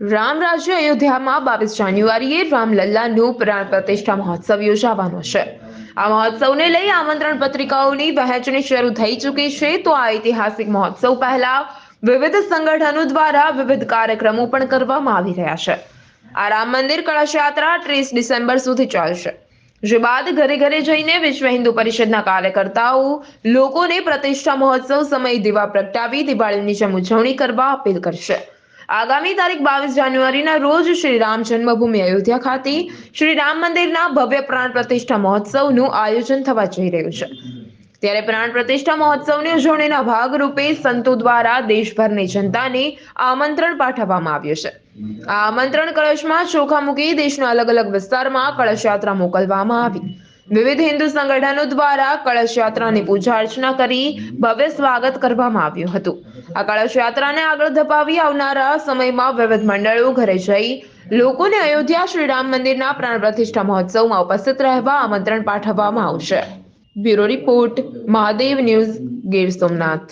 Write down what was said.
રામ રાજ્ય અયોધ્યામાં બાવીસ જાન્યુઆરીએ રામલલ્લાનું પ્રાણ પ્રતિષ્ઠા મહોત્સવ યોજાવાનો છે. આ મહોત્સવને લઈ આમંત્રણ પત્રિકાઓની વહેંચણી શરૂ થઈ ચૂકી છે. તો આ ઐતિહાસિક મહોત્સવ પહેલા વિવિધ સંગઠનો દ્વારા વિવિધ કાર્યક્રમો પણ કરવામાં આવી રહ્યા છે. આ રામ મંદિર કળશ યાત્રા ત્રીસ ડિસેમ્બર સુધી ચાલશે. જે બાદ ઘરે ઘરે જઈને વિશ્વ હિન્દુ પરિષદના કાર્યકર્તાઓ લોકોને પ્રતિષ્ઠા મહોત્સવ સમયે દીવા પ્રગટાવી દિવાળીની જેમ ઉજવણી કરવા અપીલ કરશે. આગામી તારીખ બાવીસ જાન્યુઆરીના રોજ શ્રી રામ જન્મભૂમિ અયોધ્યા ખાતે શ્રી રામ મંદિરના ભવ્ય પ્રાણ પ્રતિષ્ઠા મહોત્સવનું આયોજન થવા જઈ રહ્યું છે. ત્યારે પ્રાણ પ્રતિષ્ઠા મહોત્સવની ઉજવણીના ભાગરૂપે સંતો દ્વારા દેશભરની જનતાને આમંત્રણ પાઠવવામાં આવ્યું છે. આ આમંત્રણ કળશમાં ચોખા મૂકી દેશના અલગ અલગ વિસ્તારમાં કળશ યાત્રા મોકલવામાં આવી. વિવિધ હિન્દુ સંગઠનો દ્વારા કળશ યાત્રાની પૂજા અર્ચના કરી ભવ્ય સ્વાગત કરવામાં આવ્યું હતું. આ કળશ યાત્રાને આગળ ધપાવી આવનારા સમયમાં વિવિધ મંડળો ઘરે જઈ લોકોને અયોધ્યા શ્રી રામ મંદિરના પ્રાણ પ્રતિષ્ઠા મહોત્સવમાં ઉપસ્થિત રહેવા આમંત્રણ પાઠવવામાં આવશે. Bureau report, Mahadev news, Gir Somnath.